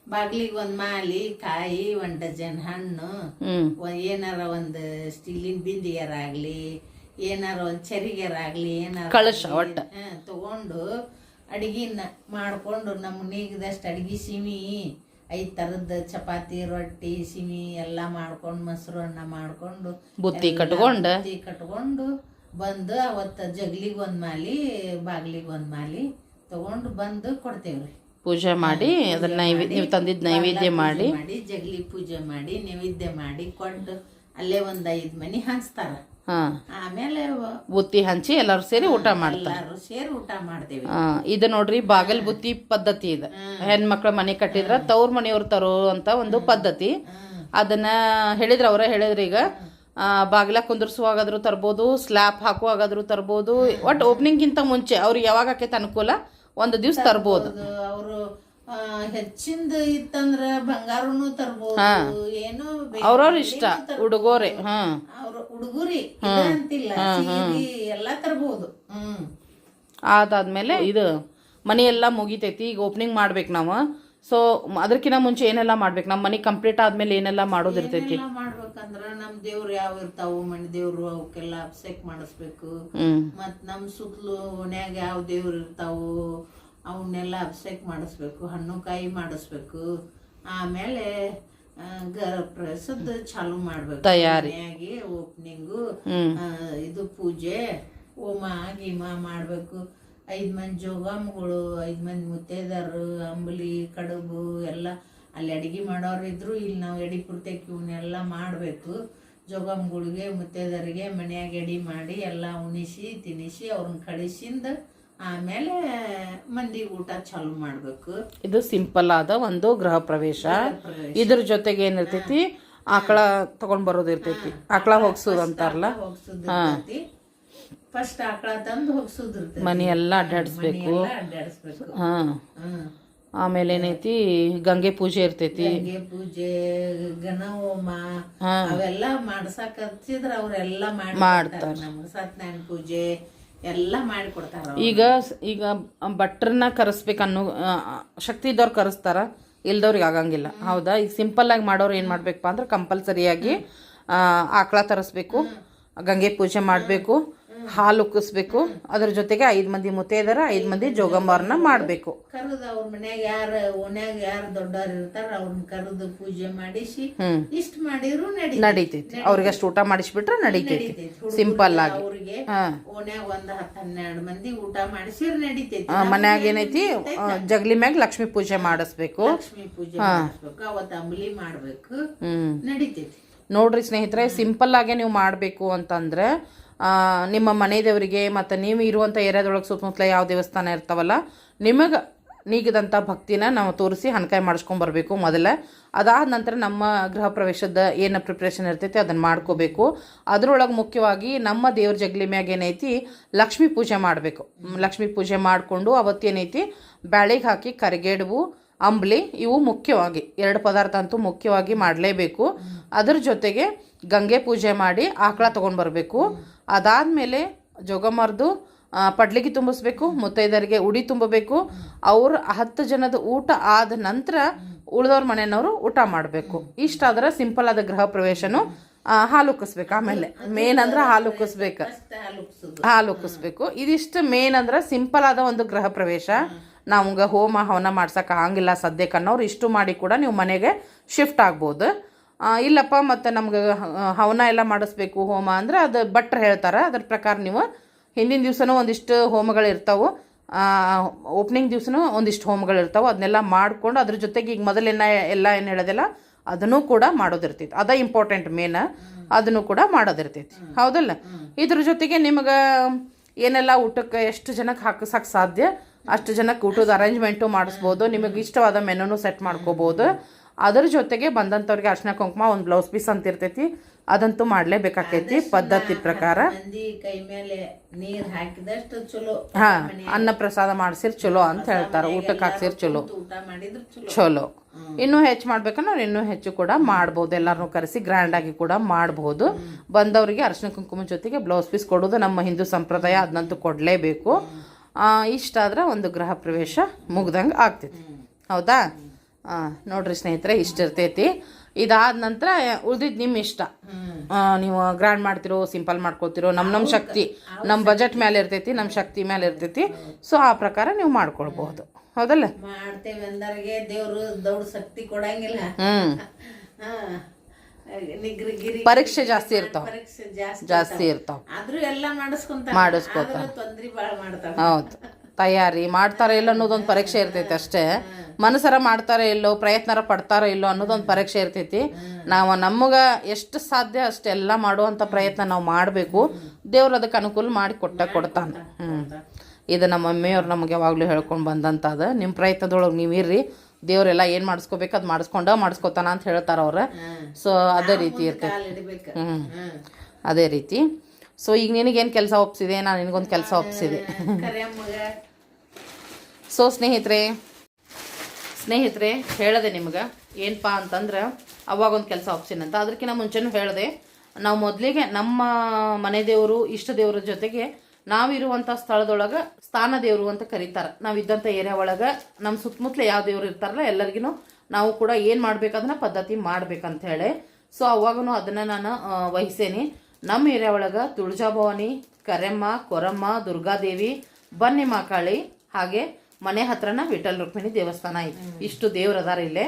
ಬಾಗ್ಲಿಗೆ ಒಂದ್ ಮಾಲಿ ಕಾಯಿ ಒಂದ್ ಡಜನ್ ಹಣ್ಣು ಏನಾರ ಒಂದು ಸ್ಟೀಲಿನ ಬಿಂದಿಗೆರ ಆಗ್ಲಿ ಏನಾರ ಒಂದ್ ಚರಿಗೆರ ಆಗ್ಲಿ ಏನಾರ ಕಳಶ ಒಟ್ಟ. ತಗೊಂಡು ಅಡಿಗಿನ ಮಾಡ್ಕೊಂಡು ನಮ್ಮ ನೀಗದಷ್ಟು ಅಡಿಗೆ ಸಿಮಿ. ಐದ್ ತರದ್ ಚಪಾತಿ ರೊಟ್ಟಿ ಸಿಮಿ ಎಲ್ಲಾ ಮಾಡ್ಕೊಂಡು ಮೊಸರು ಅನ್ನ ಮಾಡ್ಕೊಂಡು ಬುತ್ತಿ ಕಟ್ಕೊಂಡು? ಬುತ್ತಿ ಕಟ್ಕೊಂಡು ಬಂದು ಅವತ್ತ ಜಗ್ಲಿಗೆ ಒಂದ್ ಮಾಲಿ ಬಾಗ್ಲಿಗೆ ಒಂದ್ ಮಾಲಿ ತಗೊಂಡು ಬಂದು ಕೊಡ್ತೇವ್ರಿ ಪೂಜೆ ಮಾಡಿ ಅದನ್ನ ನೀವು ತಂದಿದ್ ನೈವೇದ್ಯ ಮಾಡಿ. ಮಾಡಿ ಜಗ್ಲಿ ಪೂಜೆ ಮಾಡಿ ನೈವೇದ್ಯ ಮಾಡಿ ಕೊಟ್ಟು ಅಲ್ಲೇ ಒಂದ್ ಐದ್ ಮನಿ ಹಂಚ್ತಾರ. ಹಾ. ಆಮೇಲೆ ಬುತ್ತಿ ಹಂಚಿ ಎಲ್ಲರೂ ಸೇರಿ ಊಟ ಮಾಡ್ತಾರೆ. ಎಲ್ಲಾರು ಸೇರಿ ಊಟ ಮಾಡ್ತೀವಿ. ಹಾಂ ಇದು ನೋಡ್ರಿ ಬಾಗಲ್ ಬುತ್ತಿ ಪದ್ಧತಿ ಇದೆ. ಹೆಣ್ಮಕ್ಳ ಮನೆ ಕಟ್ಟಿದ್ರ ತವ್ರ ಮನೆಯವ್ರು ತರೋ ಅಂತ ಒಂದು ಪದ್ಧತಿ. ಅದನ್ನ ಹೇಳಿದ್ರ ಅವರೇ ಹೇಳಿದ್ರಿ ಈಗ. ಬಾಗಿಲ ಕುಂದಿರ್ಸುವಾಗಾದ್ರೂ ತರ್ಬೋದು ಸ್ಲ್ಯಾಪ್ ಹಾಕುವಾಗಾದ್ರೂ ತರ್ಬೋದು. ಒಟ್ಟು ಓಪನಿಂಗ್ಗಿಂತ ಮುಂಚೆ ಅವ್ರಿಗೆ ಯಾವಾಗ ಆಕೈತೆ ಅನುಕೂಲ? ಒಂದು ದಿವ್ಸ ತರ್ಬೋದು. ಅವರು ಹೆಚ್ಚಿಂದ ಇತ್ತಂದ್ರ ಬಂಗಾರನು ತರ್ಬೋದು ಏನು ಅವ್ರವ್ರ ಇಷ್ಟ ಉಡುಗೊರೆ ಹಾ. ಅವ್ರ ಉಡುಗುರಿ ಅಂತಿಲ್ಲ ಎಲ್ಲಾ ತರ್ಬೋದು. ಹ್ಮ್. ಅದಾದ್ಮೇಲೆ ಇದು ಮನೆ ಎಲ್ಲ ಮುಗಿತೈತಿ ಈಗ ಓಪನಿಂಗ್ ಮಾಡ್ಬೇಕು ನಾವು. ಸೊ ಅದಕ್ಕಿಂತ ಮುಂಚೆ ಏನೆಲ್ಲ ಮಾಡ್ಬೇಕು? ನಮ್ಮ ಮನೆ ಕಂಪ್ಲೀಟ್ ಆದ್ಮೇಲೆ ಏನೆಲ್ಲ ಮಾಡೋದಿರ್ತೈತಿ? ಮಾಡ್ಬೇಕಂದ್ರ ನಮ್ ದೇವ್ರು ಯಾವ ಇರ್ತಾವು ಮನೆ ದೇವ್ರು ಅವಕ್ಕೆಲ್ಲ ಅಭಿಷೇಕ್ ಮಾಡಿಸ್ಬೇಕು. ಮತ್ ನಮ್ ಸುತ್ತಲೂ ಓಣ್ಯಾಗ ಯಾವ ದೇವ್ರು ಇರ್ತಾವು ಅವನ್ನೆಲ್ಲ ಅಭಿಷೇಕ ಮಾಡಿಸ್ಬೇಕು ಹಣ್ಣು ಕಾಯಿ ಮಾಡಿಸ್ಬೇಕು ಆಮೇಲೆ ಗರ ಪ್ರಸದ ಪ್ರವೇಶದ ಚಾಲು ಮಾಡ್ಬೇಕು. ತಯಾರಿಯಾಗಿ ಓಪನಿಂಗು ಇದು ಪೂಜೆ ಹೋಮ ಗೀಮ ಮಾಡಬೇಕು. ಐದು ಮಂದಿ ಜೋಗಾಮ್ಗಳು ಐದು ಮಂದಿ ಮುತ್ತೈದರು ಅಂಬಲಿ ಕಡುಬು ಎಲ್ಲ ಅಲ್ಲಿ ಅಡಿಗೆ ಮಾಡೋರು ಇದ್ರು ಇಲ್ಲಿ ನಾವು ಎಡಿ ಪುರ್ತಕ್ಕೆ ಇವನ್ನೆಲ್ಲ ಮಾಡಬೇಕು. ಜೋಗಮ್ಗಳಿಗೆ ಮುತ್ತೈದರಿಗೆ ಮನೆಯಾಗ ಎಡಿ ಮಾಡಿ ಎಲ್ಲ ಉಣಿಸಿ ತಿನ್ನಿಸಿ ಅವ್ರನ್ನ ಕಳಿಸಿಂದ ಆಮೇಲೆ ಮಂದಿ ಊಟ ಚಾಲು ಮಾಡ್ಬೇಕು. ಇದು ಸಿಂಪಲ್ ಆದ ಒಂದು ಗೃಹ ಪ್ರವೇಶ. ಇದ್ರ ಜೊತೆಗೆ ಏನಿರ್ತೈತಿ? ಆಕಳ ತಗೊಂಡ್ ಬರೋದು ಇರ್ತೈತಿ. ಆಕಳ ಹೋಗ್ಸೋದು ಅಂತಾರಲ್ಲ? ಫಸ್ಟ್ ಆಕಳ ತಂದು ಹೋಗ್ಸುದಿರ್ತೈತಿ ಮನಿ ಎಲ್ಲ ಅಡ್ಡಾಡಿಸ್ಬೇಕು. ಹಾ. ಆಮೇಲೆ ಏನೈತಿ? ಗಂಗೆ ಪೂಜೆ ಇರ್ತೈತಿ. ಗಂಗೆ ಪೂಜೆ ಗಣ ಹೋಮ ಹಾ. ಅವೆಲ್ಲ ಮಾಡ್ಸಕ್ ಹಚ್ಚಿದ್ರ ಅವ್ರೆಲ್ಲ ಮಾಡಿ ಮಾಡ್ತಾರ. ನಮ್ಗೆ ಸತ್ಯನಾರಾಯಣ ಪೂಜೆ ಎಲ್ಲ ಈಗ ಈಗ ಭಟ್ರನ್ನ ಕರೆಸ್ಬೇಕು ಅನ್ನೋ ಶಕ್ತಿ ಇದ್ದವ್ರು ಕರೆಸ್ತಾರ, ಇಲ್ದವ್ರಿಗೆ ಆಗಂಗಿಲ್ಲ. ಹೌದಾ? ಈಗ ಸಿಂಪಲ್ ಆಗಿ ಮಾಡೋರು ಏನ್ ಮಾಡ್ಬೇಕಪ್ಪ ಅಂದ್ರೆ ಕಂಪಲ್ಸರಿಯಾಗಿ ಆಕಳ ತರಿಸ್ಬೇಕು, ಗಂಗೆ ಪೂಜೆ ಮಾಡಬೇಕು ಹಾಲು ಉಕ್ಕಿಸ್ಬೇಕು ಅದ್ರ ಜೊತೆಗೆ ಐದು ಮಂದಿ ಮುತ್ತೈದರ ಐದು ಮಂದಿ ಜೋಗಂಬಾರನ್ನ ಮಾಡಬೇಕು. ಕರೆದು ಅವ್ರ ಮನ್ಯಾಗ ಯಾರು ಓನ್ಯಾಗ ಯಾರು ದೊಡ್ಡವ್ರು ಇರ್ತಾರ ಅವ್ರನ್ನ ಕರೆದು ಪೂಜೆ ಮಾಡಿಸಿ ಇಷ್ಟ ಮಾಡಿದ್ರು ನಡಿ ನಡೀತೈತಿ. ಅವ್ರಿಗೆ ಅಷ್ಟು ಊಟ ಮಾಡಿಸ್ಬಿಟ್ರೆ ನಡೀತೈತಿ. ಸಿಂಪಲ್ ಆಗಿ. ಅವ್ರಿಗೆ ಓನ್ಯಾಗ ಒಂದ್ ಹತ್ತ್ ಹನ್ನೆರಡು ಮಂದಿ ಊಟ ಮಾಡಿಸಿ ನಡೀತೈತಿ. ಮನ್ಯಾಗ ಏನೈತಿ? ಜಗಲಿ ಮ್ಯಾಗ ಲಕ್ಷ್ಮಿ ಪೂಜೆ ಮಾಡಿಸ್ಬೇಕು. ಲಕ್ಷ್ಮಿ ಪೂಜೆ ಮಾಡಿಸ್ಬೇಕು. ಅವತ್ತ ಅಂಬಲಿ ಮಾಡ್ಬೇಕು. ನಡೀತೈತಿ. ನೋಡ್ರಿ ಸ್ನೇಹಿತರೆ ಸಿಂಪಲ್ ಆಗೇ ನೀವು ಮಾಡಬೇಕು ಅಂತಂದ್ರೆ ನಿಮ್ಮ ಮನೆ ದೇವರಿಗೆ ಮತ್ತು ನೀವು ಇರುವಂಥ ಏರಿಯಾದೊಳಗೆ ಸುತ್ತಮುತ್ತಲ ಯಾವ ದೇವಸ್ಥಾನ ಇರ್ತಾವಲ್ಲ, ನಿಮಗೆ ನೀಗಿದಂಥ ಭಕ್ತಿನ ನಾವು ತೋರಿಸಿ ಹಣಕಾಯಿ ಮಾಡಿಸ್ಕೊಂಬರ್ಬೇಕು ಮೊದಲ. ಅದಾದ ನಂತರ ನಮ್ಮ ಗೃಹ ಪ್ರವೇಶದ ಏನು ಪ್ರಿಪ್ರೇಷನ್ ಇರ್ತೈತಿ ಅದನ್ನು ಮಾಡ್ಕೋಬೇಕು. ಅದರೊಳಗೆ ಮುಖ್ಯವಾಗಿ ನಮ್ಮ ದೇವ್ರ ಜಗ್ಲಿ ಮ್ಯಾಗ ಏನೈತಿ, ಲಕ್ಷ್ಮೀ ಪೂಜೆ ಮಾಡಬೇಕು. ಲಕ್ಷ್ಮೀ ಪೂಜೆ ಮಾಡಿಕೊಂಡು ಅವತ್ತೇನೈತಿ ಬ್ಯಾಳಿಗೆ ಹಾಕಿ ಕರಿಗೇಡುವು ಅಂಬ್ಲಿ ಇವು ಮುಖ್ಯವಾಗಿ, ಎರಡು ಪದಾರ್ಥ ಅಂತೂ ಮುಖ್ಯವಾಗಿ ಮಾಡಲೇಬೇಕು. ಅದರ ಜೊತೆಗೆ ಗಂಗೆ ಪೂಜೆ ಮಾಡಿ ಆಕಳ ತೊಗೊಂಡು ಬರಬೇಕು. ಅದಾದಮೇಲೆ ಜೋಗಮರ್ದು ಆ, ಪಡ್ಲಿಗೆ ತುಂಬಿಸ್ಬೇಕು ಮುತ್ತೈದರಿಗೆ ಉಡಿ ತುಂಬಬೇಕು ಅವ್ರ ಹತ್ತು ಜನದ ಊಟ ಆದ ನಂತರ ಉಳಿದವ್ರ ಮನೆಯವರು ಊಟ ಮಾಡಬೇಕು. ಇಷ್ಟಾದ್ರೆ ಸಿಂಪಲ್ ಆದ ಗೃಹ ಪ್ರವೇಶನು ಹಾಲು ಉಕ್ಕಿಸ್ಬೇಕು. ಆಮೇಲೆ ಮೇನ್ ಅಂದ್ರೆ ಹಾಲು ಉಕ್ಕಿಸ್ಬೇಕು. ಹಾಲು ಉಕ್ಕಿಸ್ಬೇಕು. ಇದಿಷ್ಟು ಮೇನ್ ಅಂದ್ರೆ ಸಿಂಪಲ್ ಆದ ಒಂದು ಗೃಹ ಪ್ರವೇಶ. ನಮ್ಗೆ ಹೋಮ ಹವನ ಮಾಡ್ಸಕ್ಕೆ ಆಗಂಗಿಲ್ಲ ಸದ್ಯಕ್ಕೆ ಅನ್ನೋರು ಇಷ್ಟು ಮಾಡಿ ಕೂಡ ನೀವು ಮನೆಗೆ ಶಿಫ್ಟ್ ಆಗ್ಬೋದು. ಇಲ್ಲಪ್ಪ, ಮತ್ತು ನಮ್ಗೆ ಹವನ ಎಲ್ಲ ಮಾಡಿಸ್ಬೇಕು, ಹೋಮ ಅಂದ್ರೆ ಅದು ಭಟ್ರು ಹೇಳ್ತಾರೆ. ಅದ್ರ ಪ್ರಕಾರ ನೀವು ಹಿಂದಿನ ದಿವಸನೂ ಒಂದಿಷ್ಟು ಹೋಮಗಳು ಇರ್ತಾವೆ. ಓಪನಿಂಗ್ ದಿವ್ಸನೂ ಒಂದಿಷ್ಟು ಹೋಮಗಳು ಇರ್ತಾವೆ. ಅದನ್ನೆಲ್ಲ ಮಾಡ್ಕೊಂಡು ಅದ್ರ ಜೊತೆಗೆ ಈಗ ಮೊದಲಿನ ಎಲ್ಲ ಏನು ಹೇಳೋದಿಲ್ಲ, ಅದನ್ನು ಕೂಡ ಮಾಡೋದಿರ್ತೈತಿ. ಅದ ಇಂಪಾರ್ಟೆಂಟ್ ಮೇನ್ ಅದನ್ನು ಕೂಡ ಮಾಡೋದಿರ್ತೈತಿ. ಹೌದಲ್ಲ? ಇದ್ರ ಜೊತೆಗೆ ನಿಮಗೆ ಏನೆಲ್ಲ ಊಟಕ್ಕೆ ಎಷ್ಟು ಜನಕ್ಕೆ ಹಾಕಿಸಕ್ಕೆ ಸಾಧ್ಯ? ಅಷ್ಟು ಜನಕ್ಕೆ ಊಟದ ಅರೇಂಜ್ಮೆಂಟು ಮಾಡಿಸ್ಬೋದು. ನಿಮಗೆ ಇಷ್ಟವಾದ ಮೆನುನು ಸೆಟ್ ಮಾಡ್ಕೋಬೋದು. ಅದ್ರ ಜೊತೆಗೆ ಬಂದಂಥವ್ರಿಗೆ ಅರ್ಶಿನ ಕುಂಕುಮ ಒಂದು ಬ್ಲೌಸ್ ಪೀಸ್ ಅಂತ ಇರ್ತೈತಿ. ಅದಂತೂ ಮಾಡಲೇಬೇಕಾಕೈತಿ ಪದ್ಧತಿ ಪ್ರಕಾರ. ಮಂದಿ ಕೈ ಮೇಲೆ ನೀರ್ ಹಾಕಿದಷ್ಟು ಚಲೋ ಹಾ ಅನ್ನ ಪ್ರಸಾದ ಮಾಡ್ಸಿರ್ ಚಲೋ ಅಂತ ಹೇಳ್ತಾರೆ. ಊಟಕ್ಕೆ ಹಾಕ್ಸಿರ್ ಚಲೋ. ಚಲೋ. ಇನ್ನೂ ಹೆಚ್ಚು ಮಾಡ್ಬೇಕಂದ್ರೆ ಇನ್ನೂ ಹೆಚ್ಚು ಕೂಡ ಮಾಡ್ಬೋದು. ಎಲ್ಲರನ್ನೂ ಕರೆಸಿ ಗ್ರ್ಯಾಂಡ್ ಆಗಿ ಕೂಡ ಮಾಡ್ಬೋದು. ಬಂದವರಿಗೆ ಅರ್ಶಿನ ಕುಂಕುಮ ಜೊತೆಗೆ ಬ್ಲೌಸ್ ಪೀಸ್ ಕೊಡೋದು ನಮ್ಮ ಹಿಂದೂ ಸಂಪ್ರದಾಯ ಅದನ್ನಂತೂ ಕೊಡಲೇಬೇಕು. ಇಷ್ಟಾದ್ರೆ ಒಂದು ಗೃಹ ಪ್ರವೇಶ ಮುಗ್ದಂಗೆ ಆಗ್ತೈತಿ. ಹೌದಾ? ನೋಡ್ರಿ ಸ್ನೇಹಿತರೆ ಇಷ್ಟ ಇರ್ತೈತಿ. ಇದಾದ ನಂತರ ಉಳ್ದಿದ್ದು ನಿಮ್ಮ ಇಷ್ಟ. ನೀವು ಗ್ರ್ಯಾಂಡ್ ಮಾಡ್ತಿರೋ ಸಿಂಪಲ್ ಮಾಡ್ಕೊತಿರೋ ನಮ್ಮ ನಮ್ಮ ಶಕ್ತಿ ನಮ್ಮ ಬಜೆಟ್ ಮೇಲೆ ಇರ್ತೈತಿ ನಮ್ಮ ಶಕ್ತಿ ಮೇಲೆ ಇರ್ತೈತಿ. ಸೊ ಆ ಪ್ರಕಾರ ನೀವು ಮಾಡ್ಕೊಳ್ಬಹುದು. ಹೌದಲ್ಲ? ಮಾಡ್ತೇವೆ ಅಂದವ್ರಿಗೆ ದೇವ್ರು ಶಕ್ತಿ ಕೊಡಂಗಿಲ್ಲ. ಪರೀಕ್ಷೆ ಜಾಸ್ತಿ ಇರ್ತಾವ. ಜಾಸ್ತಿ ಇರ್ತಾವ. ಮಾಡಿಸ್ಕೊತ ಹೌದು. ತಯಾರಿ ಮಾಡ್ತಾರೆ ಇಲ್ಲ ಅನ್ನೋದೊಂದು ಪರೀಕ್ಷೆ ಇರ್ತೈತಿ ಅಷ್ಟೇ. ಮನಸ್ಸರ ಮಾಡ್ತಾರೋ ಇಲ್ಲೋ ಪ್ರಯತ್ನರ ಪಡ್ತಾರೋ ಇಲ್ಲೋ ಅನ್ನೋದೊಂದು ಪರೀಕ್ಷೆ ಇರ್ತೈತಿ. ನಾವು ನಮಗೆ ಎಷ್ಟು ಸಾಧ್ಯ ಅಷ್ಟೆಲ್ಲ ಮಾಡುವಂಥ ಪ್ರಯತ್ನ ನಾವು ಮಾಡಬೇಕು. ದೇವ್ರು ಅದಕ್ಕೆ ಅನುಕೂಲ ಮಾಡಿ ಕೊಟ್ಟ ಕೊಡ್ತಾನೆ. ಹ್ಞೂ ಇದು ನಮ್ಮ ಮಮ್ಮಿಯವ್ರು ನಮಗೆ ಯಾವಾಗಲೂ ಹೇಳ್ಕೊಂಡು ಬಂದಂಥದ್ದು ಅದ ನಿಮ್ಮ ಪ್ರಯತ್ನದೊಳಗೆ ನೀವು ಇರ್ರಿ. ದೇವರೆಲ್ಲ ಏನು ಮಾಡಿಸ್ಕೋಬೇಕು ಅದು ಮಾಡಿಸ್ಕೊಂಡ ಮಾಡಿಸ್ಕೊತಾನ ಅಂತ ಹೇಳ್ತಾರೆ ಅವ್ರು. ಸೊ ಅದೇ ರೀತಿ ಇರ್ತೈತಿ. ಹ್ಞೂ ಹ್ಮ್. ಅದೇ ರೀತಿ. ಸೊ ಈಗ ನಿನಗೇನು ಕೆಲಸ ಒಪ್ಸಿದೆ? ನಾನು ನಿನಗೊಂದು ಕೆಲಸ ಒಪ್ಸಿದೆ. ಸೊ ಸ್ನೇಹಿತರೆ ಸ್ನೇಹಿತರೆ ಹೇಳಿದೆ ನಿಮ್ಗೆ ಏನಪ್ಪ ಅಂತಂದ್ರೆ ಅವಾಗ ಒಂದು ಕೆಲಸ ಒಪ್ಸಿನಂತ. ಅದಕ್ಕಿಂತ ಮುಂಚೆನೂ ಹೇಳಿದೆ ನಾವು ಮೊದಲಿಗೆ ನಮ್ಮ ಮನೆ ದೇವರು ಇಷ್ಟ ದೇವರ ಜೊತೆಗೆ ನಾವಿರುವಂಥ ಸ್ಥಳದೊಳಗೆ ಸ್ಥಾನ ದೇವರು ಅಂತ ಕರೀತಾರೆ. ನಾವಿದ್ದಂಥ ಏರಿಯಾ ಒಳಗೆ ನಮ್ಮ ಸುತ್ತಮುತ್ತಲು ಯಾವ ದೇವರು ಇರ್ತಾರಲ್ಲ ಎಲ್ಲರಿಗೂ ನಾವು ಕೂಡ ಏನು ಮಾಡಬೇಕಾದ್ರೆ ಪದ್ಧತಿ ಮಾಡ್ಬೇಕಂತ ಹೇಳಿ. ಸೊ ಅವಾಗೂ ಅದನ್ನು ನಾನು ವಹಿಸೇನಿ. ನಮ್ಮ ಏರಿಯಾ ಒಳಗೆ ತುಳಜಾಭವಾನಿ ಕರೆಮ್ಮ ಕೊರಮ್ಮ ದುರ್ಗಾದೇವಿ ಬನ್ನಿ ಮಾಕಾಳಿ ಹಾಗೆ ಮನೆ ಹತ್ರನ ವಿಠಲ್ ರುಕ್ಮಿಣಿ ದೇವಸ್ಥಾನ ಐತಿ. ಇಷ್ಟು ದೇವ್ರು ಅದಾರ ಇಲ್ಲೇ.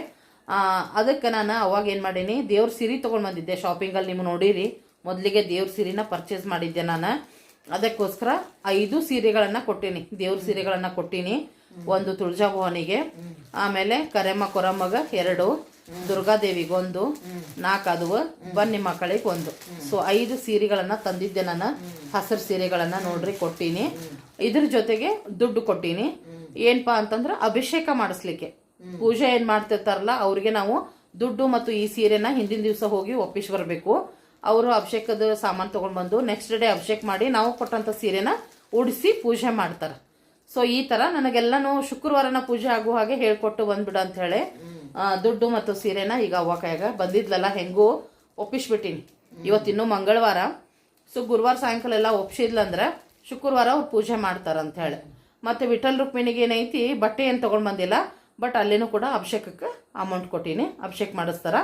ಅದಕ್ಕೆ ನಾನು ಅವಾಗ ಏನು ಮಾಡೀನಿ ದೇವ್ರ ಸಿರಿ ತೊಗೊಂಡು ಬಂದಿದ್ದೆ ಶಾಪಿಂಗಲ್ಲಿ ನೀವು ನೋಡಿರಿ. ಮೊದಲಿಗೆ ದೇವ್ರ ಸಿರಿನ ಪರ್ಚೇಸ್ ಮಾಡಿದ್ದೆ ನಾನು. ಅದಕ್ಕೋಸ್ಕರ ಐದು ಸೀರೆಗಳನ್ನು ಕೊಟ್ಟೀನಿ. ದೇವ್ರ ಸೀರೆಗಳನ್ನು ಕೊಟ್ಟೀನಿ. ಒಂದು ತುಳಜಾಭವಾನಿಗೆ ಆಮೇಲೆ ಕರೆಮ್ಮ ಕೊರಮ್ಮಗ ಎರಡು ದುರ್ಗಾದೇವಿಗೊಂದು ನಾಲ್ಕು ಅದು ಬನ್ನಿ ಮಕ್ಕಳಿಗೆ ಒಂದು ಸೊ ಐದು ಸೀರೆಗಳನ್ನ ತಂದಿದ್ದೆ ನಾನು. ಹಸಿರು ಸೀರೆಗಳನ್ನ ನೋಡ್ರಿ, ಕೊಟ್ಟೀನಿ. ಇದ್ರ ಜೊತೆಗೆ ದುಡ್ಡು ಕೊಟ್ಟೀನಿ. ಏನಪ್ಪಾ ಅಂತಂದ್ರ ಅಭಿಷೇಕ ಮಾಡಿಸ್ಲಿಕ್ಕೆ. ಪೂಜೆ ಏನ್ ಮಾಡ್ತಿರ್ತಾರಲ್ಲ, ಅವ್ರಿಗೆ ನಾವು ದುಡ್ಡು ಮತ್ತು ಈ ಸೀರೆನ ಹಿಂದಿನ ದಿವಸ ಹೋಗಿ ಒಪ್ಪಿಸಿ ಬರಬೇಕು. ಅವರು ಅಭಿಷೇಕದ ಸಾಮಾನು ತಗೊಂಡ್ ಬಂದು ನೆಕ್ಸ್ಟ್ ಡೇ ಅಭಿಷೇಕ ಮಾಡಿ ನಾವು ಕೊಟ್ಟಂತ ಸೀರೆನ ಉಡಿಸಿ ಪೂಜೆ ಮಾಡ್ತಾರ. ಸೊ ಈ ತರ ನನಗೆಲ್ಲನೂ ಶುಕ್ರವಾರನ ಪೂಜೆ ಆಗುವ ಹಾಗೆ ಹೇಳ್ಕೊಟ್ಟು ಬಂದ್ಬಿಡ ಅಂತ ಹೇಳಿ. ದುಡ್ಡು ಮತ್ತು ಸೀರೆನ ಈಗ ಅವ್ವ ಕೈಯಾಗ ಬಂದಿದ್ಲಲ್ಲ ಹೆಂಗೂ ಒಪ್ಪಿಸ್ಬಿಟ್ಟಿನಿ. ಇವತ್ತಿನ್ನೂ ಮಂಗಳವಾರ. ಸೊ ಗುರುವಾರ ಸಾಯಂಕಾಲ ಎಲ್ಲ ಒಪ್ಸಿದ್ಲಂದ್ರೆ ಶುಕ್ರವಾರ ಅವ್ರು ಪೂಜೆ ಮಾಡ್ತಾರ ಅಂತ ಹೇಳಿ ಮತ್ತೆ ವಿಠಲ್ ರುಕ್ಮಿಣಿಗೆ ಏನೈತಿ ಬಟ್ಟೆ ಏನು ತೊಗೊಂಡು ಬಂದಿಲ್ಲ ಬಟ್ ಅಲ್ಲಿನೂ ಕೂಡ ಅಭಿಷೇಕಕ್ಕೆ ಅಮೌಂಟ್ ಕೊಟ್ಟೀನಿ. ಅಭಿಷೇಕ ಮಾಡಿಸ್ತಾರ.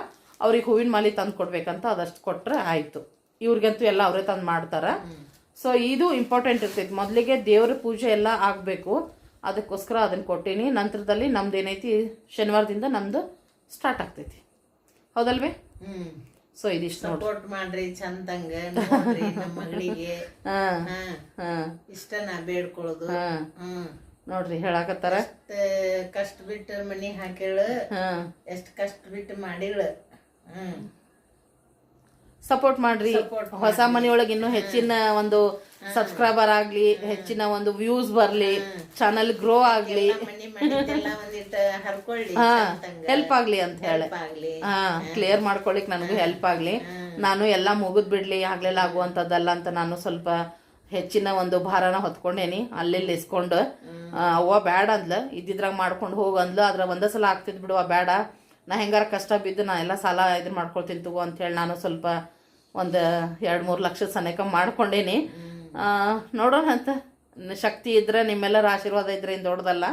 ಅವ್ರಿಗೆ ಹೂವಿನ ಮಾಲಿ ತಂದು ಕೊಡ್ಬೇಕಂತ ಅದಷ್ಟು ಕೊಟ್ಟರೆ ಆಯಿತು. ಇವ್ರಿಗಂತೂ ಎಲ್ಲ ಅವರೇ ತಂದು ಮಾಡ್ತಾರ. ಸೊ ಇದು ಇಂಪಾರ್ಟೆಂಟ್ ಇರ್ತೈತಿ. ಮೊದಲಿಗೆ ದೇವ್ರ ಪೂಜೆ ಎಲ್ಲ ಆಗಬೇಕು. ಅದಕ್ಕೋಸ್ಕರ ಅದನ್ನ ಕೊಟ್ಟೀನಿ. ನಂತರದಲ್ಲಿ ನಮ್ದು ಏನೈತಿ ಶನಿವಾರದಿಂದ ನಮ್ದು ಸ್ಟಾರ್ಟ್ ಆಗ್ತೈತಿ. ಹೌದಲ್ವೇ? ಸೊ ಇದಿಷ್ಟು ಸಪೋರ್ಟ್ ಮಾಡ್ರಿ ಚಂದಂಗ ನಮ್ಮ ಮಗಳಿಗೆ. ಹಾಂ <laughs> ಹಾ. ಹಾಂ. ಇಷ್ಟ ನಾ ಬೇಡ್ಕೊಳ್ಳೋದು ನೋಡ್ರಿ ಹೇಳಾಕತ್ತಾರ. ಕಷ್ಟ ಬಿಟ್ಟು ಮನಿ ಹಾಕ್ಯಾಳ ಹಾಂ. ಎಷ್ಟ್ ಕಷ್ಟ ಬಿಟ್ಟು ಮಾಡಿಳ. ಹ್ಮ್. ಸಪೋರ್ಟ್ ಮಾಡ್ರಿ. ಹೊಸ ಮನೆಯೊಳಗೆ ಇನ್ನೂ ಹೆಚ್ಚಿನ ಒಂದು ಸಬ್ಸ್ಕ್ರೈಬರ್ ಆಗ್ಲಿ ಹೆಚ್ಚಿನ ಒಂದು ವ್ಯೂಸ್ ಬರ್ಲಿ ಚಾನಲ್ ಗ್ರೋ ಆಗ್ಲಿ. ಹಾ ಹೆಲ್ಪ್ ಆಗ್ಲಿ ಅಂತ ಹೇಳಿ. ಹಾ ಕ್ಲಿಯರ್ ಮಾಡ್ಕೊಳಿಕ್ ನನಗೂ ಹೆಲ್ಪ್ ಆಗ್ಲಿ. ನಾನು ಎಲ್ಲ ಮುಗಿದ್ ಬಿಡ್ಲಿ ಆಗ್ಲೆಲ್ಲ ಆಗುವಂತದ್ದಲ್ಲ ಅಂತ ನಾನು ಸ್ವಲ್ಪ ಹೆಚ್ಚಿನ ಒಂದು ಭಾರನ ಹೊತ್ಕೊಂಡೇನಿ ಅಲ್ಲಿ ಇಸ್ಕೊಂಡು. ಅವ್ವ ಬ್ಯಾಡ ಅಂದ್ಲ ಇದ್ದಿದ್ರಾಗ ಮಾಡ್ಕೊಂಡು ಹೋಗು ಅಂದ್ಲು ಅದ್ರ ಒಂದೇ ಸಲ ಆಗ್ತಿದ್ ಬಿಡುವ ಬೇಡ ನಾ ಹೆಂಗಾರ ಕಷ್ಟ ಬಿದ್ದು ನಾ ಎಲ್ಲ ಸಾಲ ಇದ್ರು ಮಾಡ್ಕೊಳ್ತೀನಿ ತಗೋ ಅಂಥೇಳಿ ಹೇಳಿ ನಾನು ಸ್ವಲ್ಪ ಒಂದು ಎರಡು ಮೂರು ಲಕ್ಷದ ಸನೇಕ ಮಾಡ್ಕೊಂಡೇನಿ. ನೋಡೋಣ ಅಂತ. ಶಕ್ತಿ ಇದ್ರೆ ನಿಮ್ಮೆಲ್ಲರ ಆಶೀರ್ವಾದ ಇದ್ರೆ ಏನು ದೊಡ್ಡದಲ್ಲ.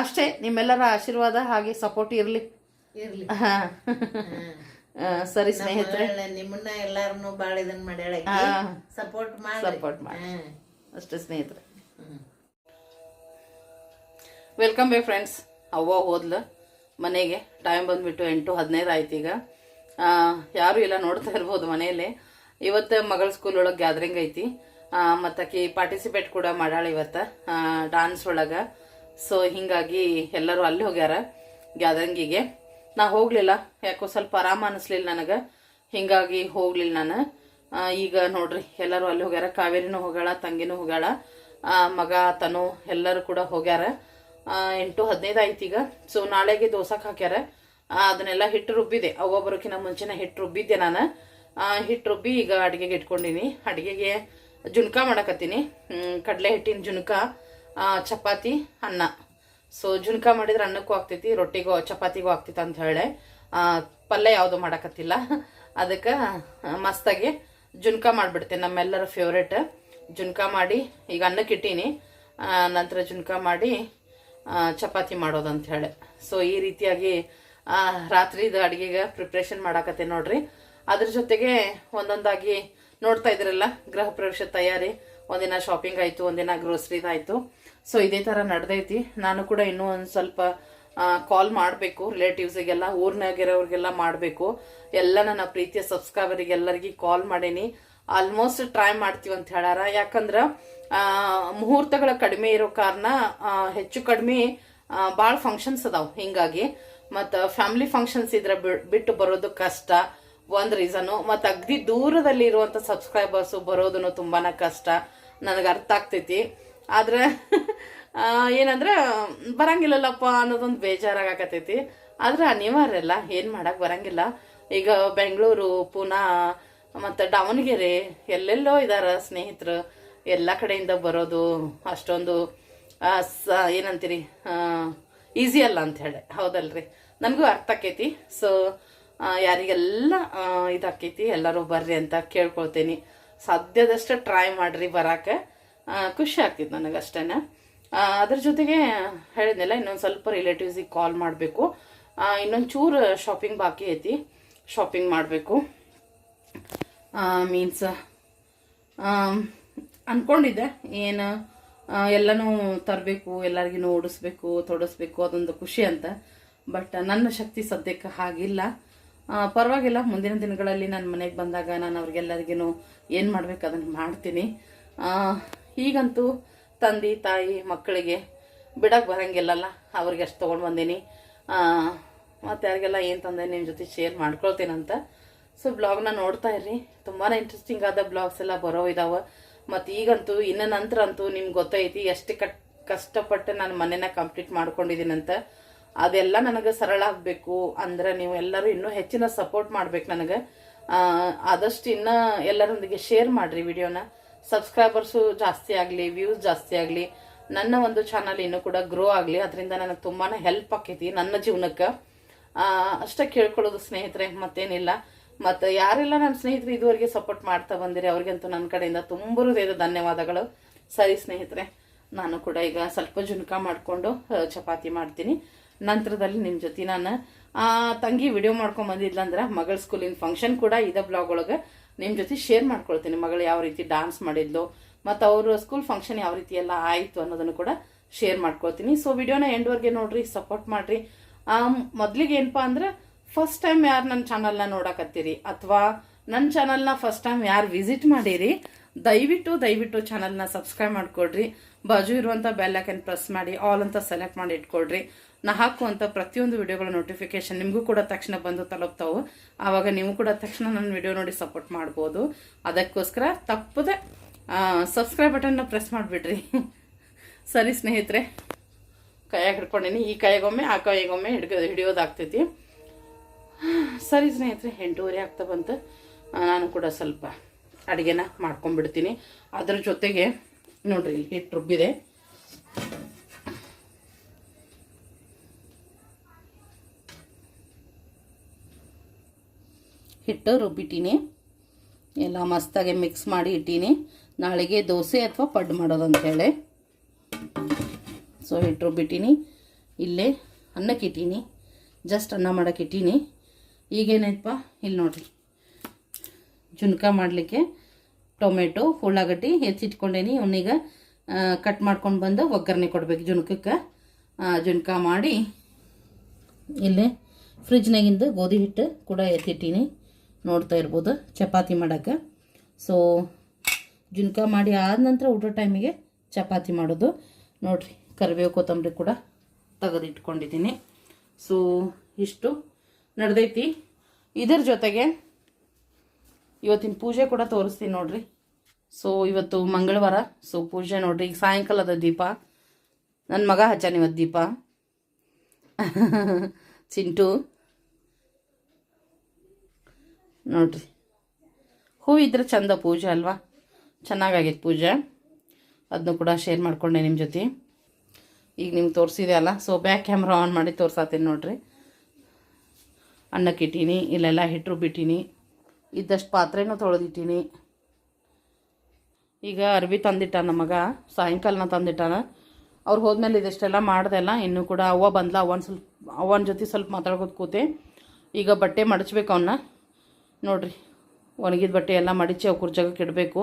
ಅಷ್ಟೇ ನಿಮ್ಮೆಲ್ಲರ ಆಶೀರ್ವಾದ ಹಾಗೆ ಸಪೋರ್ಟ್ ಇರಲಿ. ಇರ್ಲಿ. ಸರಿ ಸ್ನೇಹಿತರೆ. ನಿಮ್ಮನ್ನ ಎಲ್ಲಾರನು ಬಾಳ ಇದನ್ನ ಮಾಡ್ಯಾಳ ಸಪೋರ್ಟ್ ಮಾಡಿ ಸಪೋರ್ಟ್ ಮಾಡಿ ಅಷ್ಟೇ ಸ್ನೇಹಿತರೆ. ವೆಲ್ಕಮ್ ಬೈ ಫ್ರೆಂಡ್ಸ್ ಅವ್ವ ಹೋದ್ಲು. ಮನೆಗೆ ಟೈಮ್ ಬಂದ್ಬಿಟ್ಟು ಎಂಟು, ಹದಿನೈದು ಆಯ್ತು ಈಗ. ಯಾರು ಇಲ್ಲ ನೋಡ್ತಾ ಇರ್ಬೋದು ಮನೆಯಲ್ಲಿ. ಇವತ್ತು ಮಗಳ ಸ್ಕೂಲ್ ಒಳಗೆ ಗ್ಯಾದರಿಂಗ್ ಐತಿ. ಮತ್ತು ಆಕಿ ಪಾರ್ಟಿಸಿಪೇಟ್ ಕೂಡ ಮಾಡಾಳ ಇವತ್ತು ಡಾನ್ಸ್ ಒಳಗೆ. ಸೊ ಹಿಂಗಾಗಿ ಎಲ್ಲರೂ ಅಲ್ಲಿ ಹೋಗ್ಯಾರ ಗ್ಯಾದರಿಂಗಿಗೆ ನಾ ಹೋಗಲಿಲ್ಲ, ಯಾಕೋ ಸ್ವಲ್ಪ ಆರಾಮ ಅನಿಸ್ಲಿಲ್ಲ ನನಗೆ. ಹಿಂಗಾಗಿ ಹೋಗ್ಲಿಲ್ಲ ನಾನು. ಈಗ ನೋಡ್ರಿ, ಎಲ್ಲರೂ ಅಲ್ಲಿ ಹೋಗ್ಯಾರ. ಕಾವೇರಿನೂ ಹೋಗ್ಯಾಳ, ತಂಗಿನೂ ಹೋಗ್ಯಾಳ. ಮಗ, ತನು ಎಲ್ಲರೂ ಕೂಡ ಹೋಗ್ಯಾರ. ಎಂಟು, ಹದಿನೈದು ಆಯ್ತು ಈಗ. ಸೊ ನಾಳೆಗೆ ದೋಸಕ್ಕೆ ಹಾಕ್ಯಾರ. ಅದನ್ನೆಲ್ಲ ಹಿಟ್ಟು ರುಬ್ಬಿದೆ. ಅವ್ವ ಬರೋಕಿನ ಮುಂಚೆನೆ ಹಿಟ್ಟು ರುಬ್ಬಿದ್ದೆ ನಾನು. ಹಿಟ್ಟು ರುಬ್ಬಿ ಈಗ ಅಡುಗೆಗೆ ಇಟ್ಕೊಂಡಿನಿ. ಅಡುಗೆಗೆ ಜುನ್ಕ ಮಾಡಕತ್ತೀನಿ. ಕಡಲೆ ಹಿಟ್ಟಿನ ಜುನ್ಕ ಚಪಾತಿ, ಅನ್ನ. ಸೊ ಜುನ್ಕ ಮಾಡಿದ್ರೆ ಅನ್ನಕ್ಕೂ ಆಗ್ತೈತಿ, ರೊಟ್ಟಿಗೂ, ಚಪಾತಿಗೂ ಆಗ್ತೈತಿ ಅಂತ ಹೇಳಿ. ಪಲ್ಯ ಯಾವುದು ಮಾಡಕತ್ತಿಲ್ಲ. ಅದಕ್ಕೆ ಮಸ್ತಾಗಿ ಜುನ್ಕ ಮಾಡಿಬಿಡ್ತೀನಿ ನಮ್ಮೆಲ್ಲರ ಫೇವ್ರೇಟ್ ಜುನ್ಕ ಮಾಡಿ ಈಗ ಅನ್ನಕ್ಕೆ ಇಟ್ಟೀನಿ ನಂತರ ಜುನ್ಕ ಮಾಡಿ ಚಪಾತಿ ಮಾಡೋದಂತ ಹೇಳಿ. ಸೊ ಈ ರೀತಿಯಾಗಿ ರಾತ್ರಿದ ಅಡುಗೆಗೆ ಪ್ರಿಪ್ರೇಷನ್ ಮಾಡಾಕತ್ತೆ ನೋಡ್ರಿ. ಅದ್ರ ಜೊತೆಗೆ ಒಂದೊಂದಾಗಿ ನೋಡ್ತಾ ಇದ್ರಲ್ಲ, ಗೃಹ ಪ್ರವೇಶ ತಯಾರಿ, ಒಂದಿನ ಶಾಪಿಂಗ್ ಆಯ್ತು, ಒಂದಿನ ಗ್ರೋಸರಿ ಆಯ್ತು. ಸೊ ಇದೇ ತರ ನಡೆದೈತಿ. ನಾನು ಕೂಡ ಇನ್ನೂ ಒಂದು ಸ್ವಲ್ಪ ಕಾಲ್ ಮಾಡಬೇಕು. ರಿಲೇಟಿವ್ಸಿಗೆಲ್ಲ ಊರ್ನಾಗಿರೋರಿಗೆಲ್ಲ ಮಾಡಬೇಕು. ಎಲ್ಲ ನನ್ನ ಪ್ರೀತಿಯ ಸಬ್ಸ್ಕ್ರೈಬರಿಗೆ ಎಲ್ಲರಿಗೆ ಕಾಲ್ ಮಾಡೇನಿ. ಆಲ್ಮೋಸ್ಟ್ ಟ್ರೈ ಮಾಡ್ತೀವಿ ಅಂತ ಹೇಳಾರ. ಯಾಕಂದ್ರ ಮುಹೂರ್ತಗಳ ಕಡಿಮೆ ಇರೋ ಕಾರಣ ಹೆಚ್ಚು ಕಡಿಮೆ ಭಾಳ ಫಂಕ್ಷನ್ಸ್ ಅದಾವ. ಹಿಂಗಾಗಿ ಮತ್ತು ಫ್ಯಾಮಿಲಿ ಫಂಕ್ಷನ್ಸ್ ಇದ್ರೆ ಬಿಟ್ಟು ಬರೋದು ಕಷ್ಟ. ಒಂದು ರೀಸನು ಮತ್ತು ಅಗ್ದಿ ದೂರದಲ್ಲಿ ಇರುವಂಥ ಸಬ್ಸ್ಕ್ರೈಬರ್ಸು ಬರೋದನ್ನು ತುಂಬಾ ಕಷ್ಟ. ನನಗೆ ಅರ್ಥ ಆಗ್ತೈತಿ. ಆದ್ರೆ ಏನಂದ್ರೆ, ಬರಂಗಿಲ್ಲಲ್ಲಪ್ಪ ಅನ್ನೋದೊಂದು ಬೇಜಾರಾಗತೈತಿ ಆದ್ರೆ ಅನಿವಾರ್ಯ ಅಲ್ಲ, ಏನು ಮಾಡಕ್ ಬರಂಗಿಲ್ಲ. ಈಗ ಬೆಂಗಳೂರು, ಪುನಾ, ಮತ್ತು ದಾವಣಗೆರೆ, ಎಲ್ಲೆಲ್ಲೋ ಇದ್ದಾರೆ ಸ್ನೇಹಿತರು. ಎಲ್ಲ ಕಡೆಯಿಂದ ಬರೋದು ಅಷ್ಟೊಂದು ಸ, ಏನಂತೀರಿ ಈಸಿ ಅಲ್ಲ ಅಂತ ಹೇಳಿ. ಹೌದಲ್ರಿ? ನನಗೂ ಅರ್ಥ ಆಕೈತಿ. ಸೊ ಯಾರಿಗೆಲ್ಲ ಇದಾಕೈತಿ, ಎಲ್ಲರೂ ಬರ್ರಿ ಅಂತ ಕೇಳ್ಕೊಳ್ತೀನಿ. ಸಾಧ್ಯದಷ್ಟು ಟ್ರೈ ಮಾಡ್ರಿ ಬರಕ್ಕೆ ಖುಷಿ ಆಗ್ತಿತ್ತು ನನಗಷ್ಟೇ ಅದ್ರ ಜೊತೆಗೆ ಹೇಳಿದ್ನಲ್ಲ, ಇನ್ನೊಂದು ಸ್ವಲ್ಪ ರಿಲೇಟಿವ್ಸಿಗೆ ಕಾಲ್ ಮಾಡಬೇಕು. ಇನ್ನೊಂದು ಚೂರು ಶಾಪಿಂಗ್ ಬಾಕಿ ಐತಿ. ಶಾಪಿಂಗ್ ಮಾಡಬೇಕು. ಮೀನ್ಸ್ ಅನ್ಕೊಂಡಿದ್ದೆ. ಏನು ಎಲ್ಲನೂ ತರಬೇಕು ಎಲ್ಲರಿಗೂ ಓಡಿಸ್ಬೇಕು, ತೊಡಸ್ಬೇಕು, ಅದೊಂದು ಖುಷಿ ಅಂತ. ಬಟ್ ನನ್ನ ಶಕ್ತಿ ಸದ್ಯಕ್ಕೆ ಹಾಗಿಲ್ಲ. ಪರವಾಗಿಲ್ಲ, ಮುಂದಿನ ದಿನಗಳಲ್ಲಿ ನನ್ನ ಮನೆಗೆ ಬಂದಾಗ ನಾನು ಅವ್ರಿಗೆಲ್ಲರಿಗೂ ಏನು ಮಾಡಬೇಕು ಅದನ್ನು ಮಾಡ್ತೀನಿ. ಈಗಂತೂ ತಂದೆ, ತಾಯಿ, ಮಕ್ಕಳಿಗೆ ಬಿಡಕ್ಕೆ ಬರೋಂಗಿಲ್ಲಲ್ಲ, ಅವ್ರಿಗೆ ಅಷ್ಟು ತೊಗೊಂಡು ಬಂದೀನಿ. ಮತ್ತು ಯಾರಿಗೆಲ್ಲ ಏನು ತಂದೆ ನಿಮ್ಮ ಜೊತೆ ಶೇರ್ ಮಾಡ್ಕೊಳ್ತೀನಂತ. ಸೊ ಬ್ಲಾಗ್ನ ನೋಡ್ತಾ ಇರ್ರಿ. ತುಂಬಾ ಇಂಟ್ರೆಸ್ಟಿಂಗ್ ಆದ ಬ್ಲಾಗ್ಸ್ ಎಲ್ಲ ಬರೋ ಇದಾವೆ. ಮತ್ತು ಈಗಂತೂ, ಇನ್ನು ನಂತರ ಅಂತೂ ನಿಮ್ಗೆ ಗೊತ್ತೈತಿ ಎಷ್ಟು ಕಟ್, ಕಷ್ಟಪಟ್ಟು ನಾನು ಮನೆನ ಕಂಪ್ಲೀಟ್ ಮಾಡ್ಕೊಂಡಿದ್ದೀನಂತ. ಅದೆಲ್ಲ ನನಗೆ ಸರಳ ಆಗಬೇಕು ಅಂದ್ರೆ ನೀವು ಎಲ್ಲರೂ ಇನ್ನೂ ಹೆಚ್ಚಿನ ಸಪೋರ್ಟ್ ಮಾಡ್ಬೇಕು ನನಗೆ. ಆದಷ್ಟು ಇನ್ನ ಎಲ್ಲರೊಂದಿಗೆ ಶೇರ್ ಮಾಡಿರಿ ವಿಡಿಯೋನ. ಸಬ್ಸ್ಕ್ರೈಬರ್ಸು ಜಾಸ್ತಿ ಆಗಲಿ ವ್ಯೂಸ್ ಜಾಸ್ತಿ ಆಗಲಿ, ನನ್ನ ಒಂದು ಚಾನಲ್ ಇನ್ನೂ ಕೂಡ ಗ್ರೋ ಆಗಲಿ, ಅದರಿಂದ ನನಗೆ ತುಂಬಾ ಹೆಲ್ಪ್ ಆಕೈತಿ ನನ್ನ ಜೀವನಕ್ಕೆ. ಅಷ್ಟೇ ಕೇಳ್ಕೊಳ್ಳೋದು ಸ್ನೇಹಿತರೆ, ಮತ್ತೇನಿಲ್ಲ. ಮತ್ತು ಯಾರೆಲ್ಲ ನನ್ನ ಸ್ನೇಹಿತರು ಇದುವರೆಗೆ ಸಪೋರ್ಟ್ ಮಾಡ್ತಾ ಬಂದಿರಿ, ಅವ್ರಿಗಂತೂ ನನ್ನ ಕಡೆಯಿಂದ ತುಂಬ ಹೃದಯದ ಧನ್ಯವಾದಗಳು. ಸರಿ ಸ್ನೇಹಿತರೆ, ನಾನು ಕೂಡ ಈಗ ಸ್ವಲ್ಪ ಜುನಕ ಮಾಡಿಕೊಂಡು ಚಪಾತಿ ಮಾಡ್ತೀನಿ. ನಂತರದಲ್ಲಿ ನಿಮ್ಮ ಜೊತೆ ನಾನು ತಂಗಿ ವಿಡಿಯೋ ಮಾಡ್ಕೊಂಡು ಬಂದಿದ್ಲಂದ್ರೆ ಮಗಳ ಸ್ಕೂಲಿನ ಫಂಕ್ಷನ್ ಕೂಡ ಇದೇ ಬ್ಲಾಗ್ ಒಳಗೆ ನಿಮ್ಮ ಜೊತೆ ಶೇರ್ ಮಾಡ್ಕೊಳ್ತೀನಿ. ಮಗಳು ಯಾವ ರೀತಿ ಡಾನ್ಸ್ ಮಾಡಿದ್ಲು, ಮತ್ತು ಅವರು ಸ್ಕೂಲ್ ಫಂಕ್ಷನ್ ಯಾವ ರೀತಿ ಎಲ್ಲ ಆಯಿತು ಅನ್ನೋದನ್ನು ಕೂಡ ಶೇರ್ ಮಾಡ್ಕೊಳ್ತೀನಿ. ಸೊ ವಿಡಿಯೋನ ಎಂಡ್ವರೆಗೆ ನೋಡ್ರಿ ಸಪೋರ್ಟ್ ಮಾಡಿರಿ. ಮೊದಲಿಗೆ ಏನಪ್ಪ ಅಂದ್ರೆ ಫಸ್ಟ್ ಟೈಮ್ ಯಾರು ನನ್ನ ಚಾನಲ್ನ ನೋಡಕತ್ತೀರಿ ಅಥವಾ ನನ್ನ ಚಾನಲ್ನ ಫಸ್ಟ್ ಟೈಮ್ ಯಾರು ವಿಸಿಟ್ ಮಾಡಿರಿ, ದಯವಿಟ್ಟು ದಯವಿಟ್ಟು ಚಾನಲ್ನ ಸಬ್ಸ್ಕ್ರೈಬ್ ಮಾಡಿಕೊಡ್ರಿ. ಬಾಜು ಇರುವಂಥ ಬೆಲ್ ಐಕನ್ ಪ್ರೆಸ್ ಮಾಡಿ ಆಲ್ ಅಂತ ಸೆಲೆಕ್ಟ್ ಮಾಡಿ ಇಟ್ಕೊಳ್ರಿ ನಾ ಹಾಕುವಂಥ ಪ್ರತಿಯೊಂದು ವಿಡಿಯೋಗಳ ನೋಟಿಫಿಕೇಶನ್ ನಿಮಗೂ ಕೂಡ ತಕ್ಷಣ ಬಂದು ತಲುಪ್ತಾವೆ. ಆವಾಗ ನೀವು ಕೂಡ ತಕ್ಷಣ ನನ್ನ ವಿಡಿಯೋ ನೋಡಿ ಸಪೋರ್ಟ್ ಮಾಡ್ಬೋದು. ಅದಕ್ಕೋಸ್ಕರ ತಪ್ಪದೆ ಸಬ್ಸ್ಕ್ರೈಬ್ ಬಟನ್ನ ಪ್ರೆಸ್ ಮಾಡಿಬಿಡ್ರಿ. ಸರಿ ಸ್ನೇಹಿತರೆ, ಕೈಯಾಗಿ ಹಿಡ್ಕೊಂಡೀನಿ. ಈ ಕೈಗೊಮ್ಮೆ, ಆ ಕೈಗೊಮ್ಮೆ ಹಿಡ್ಕೊ ಹಿಡಿಯೋದಾಗ್ತೈತಿ. ಸರಿ ಸ್ನೇಹಿತರೆ ಎಂಟೂವರೆ ಆಗ್ತಾ ಬಂತು. ನಾನು ಕೂಡ ಸ್ವಲ್ಪ ಅಡುಗೆನ ಮಾಡ್ಕೊಂಡ್ಬಿಡ್ತೀನಿ. ಅದ್ರ ಜೊತೆಗೆ ನೋಡ್ರಿ ಹಿಟ್ಟು ರುಬ್ಬಿದೆ. ಹಿಟ್ಟು ರುಬ್ಬಿಟ್ಟೀನಿ. ಎಲ್ಲ ಮಸ್ತಾಗಿ ಮಿಕ್ಸ್ ಮಾಡಿ ಇಟ್ಟೀನಿ. ನಾಳೆಗೆ ದೋಸೆ ಅಥವಾ ಪಡ್ಡು ಮಾಡೋದು ಸೊ ಹಿಟ್ಟು ರುಬ್ಬಿಟ್ಟೀನಿ. ಇಲ್ಲೇ ಅನ್ನಕ್ಕೆ ಇಟ್ಟೀನಿ. ಜಸ್ಟ್ ಅನ್ನ ಮಾಡಕ್ಕೆ ಇಟ್ಟೀನಿ. ಈಗೇನಾಯ್ತಪ್ಪ ಇಲ್ಲಿ ನೋಡ್ರಿ. ಜುನ್ಕ ಮಾಡಲಿಕ್ಕೆ ಟೊಮೆಟೊ, ಉಳ್ಳಾಗಡ್ಡಿ ಹೆಚ್ಚಿಟ್ಕೊಂಡೇನಿ. ಅವನೀಗ ಕಟ್ ಮಾಡ್ಕೊಂಡು ಬಂದು ಒಗ್ಗರಣೆ ಕೊಡ್ಬೇಕು ಜುನ್ಕಕ್ಕೆ. ಜುನ್ಕ ಮಾಡಿ ಇಲ್ಲಿ ಫ್ರಿಜ್ನಾಗಿಂದ ಗೋಧಿ ಹಿಟ್ಟು ಕೂಡ ಎತ್ತಿಟ್ಟೀನಿ. ನೋಡ್ತಾ ಇರ್ಬೋದು ಚಪಾತಿ ಮಾಡೋಕ್ಕೆ. ಸೊ ಜುನ್ಕ ಮಾಡಿ ಆದ ನಂತರ ಊಟ ಟೈಮಿಗೆ ಚಪಾತಿ ಮಾಡೋದು. ನೋಡ್ರಿ, ಕರಿಬೇವು ಕೊತ್ತಂಬರಿ ಕೂಡ ತೆಗೆದಿಟ್ಕೊಂಡಿದ್ದೀನಿ. ಸೊ ಇಷ್ಟು. ನಡೆದೈತಿ. ಇದರ ಜೊತೆಗೆ ಇವತ್ತಿನ ಪೂಜೆ ಕೂಡ ತೋರಿಸ್ತೀನಿ ನೋಡ್ರಿ. ಸೊ ಇವತ್ತು ಮಂಗಳವಾರ. ಸೊ ಪೂಜೆ ನೋಡ್ರಿ. ಈಗ ಸಾಯಂಕಾಲದ ದೀಪ. ನನ್ನ ಮಗ ಹಚ್ಚಾನ ಇವತ್ತು ದೀಪ. <laughs> ಚಿಂಟು. ನೋಡ್ರಿ. ಹೂ ಇದ್ರೆ ಚಂದ ಪೂಜೆ ಅಲ್ವಾ? ಚೆನ್ನಾಗಾಗೈತೆ ಪೂಜೆ. ಅದನ್ನು ಕೂಡ ಶೇರ್ ಮಾಡಿಕೊಂಡೆ ನಿಮ್ಮ ಜೊತೆ. ಈಗ ನಿಮ್ಗೆ ತೋರಿಸಿದೆ ಅಲ್ಲ? ಸೊ ಬ್ಯಾಕ್ ಕ್ಯಾಮ್ರಾ ಆನ್ ಮಾಡಿ ತೋರ್ಸಾತೀನಿ ನೋಡ್ರಿ. ಅನ್ನಕ್ಕೆ ಇಟ್ಟೀನಿ ಇಲ್ಲೆಲ್ಲ ಹಿಟ್ಟು ರುಬ್ಬಿಟ್ಟೀನಿ ಇದ್ದಷ್ಟು ಪಾತ್ರೆನೂ ತೊಳೆದಿಟ್ಟೀನಿ. ಈಗ ಅರ್ಬಿ ತಂದಿಟ್ಟ ನಮ್ಮ ಮಗ, ಸಾಯಂಕಾಲನ ತಂದಿಟ್ಟಾನ. ಅವ್ರು ಹೋದ್ಮೇಲೆ ಇದಷ್ಟೆಲ್ಲ ಮಾಡ್ದೆಲ್ಲ ಇನ್ನೂ ಕೂಡ ಅವ್ವ ಬಂದ್ಲ ಅವನ ಸ್ವಲ್ಪ ಅವನ ಜೊತೆ ಸ್ವಲ್ಪ ಮಾತಾಡ್ಕೊತ ಕೂತೆ. ಈಗ ಬಟ್ಟೆ ಮಡಚ್ಬೇಕು ಅವನ್ನ ನೋಡ್ರಿ, ಒಣಗಿದ ಬಟ್ಟೆ ಎಲ್ಲ ಮಡಚಿ ಅವ್ರ ಜಾಗಕ್ಕೆ ಇಡಬೇಕು.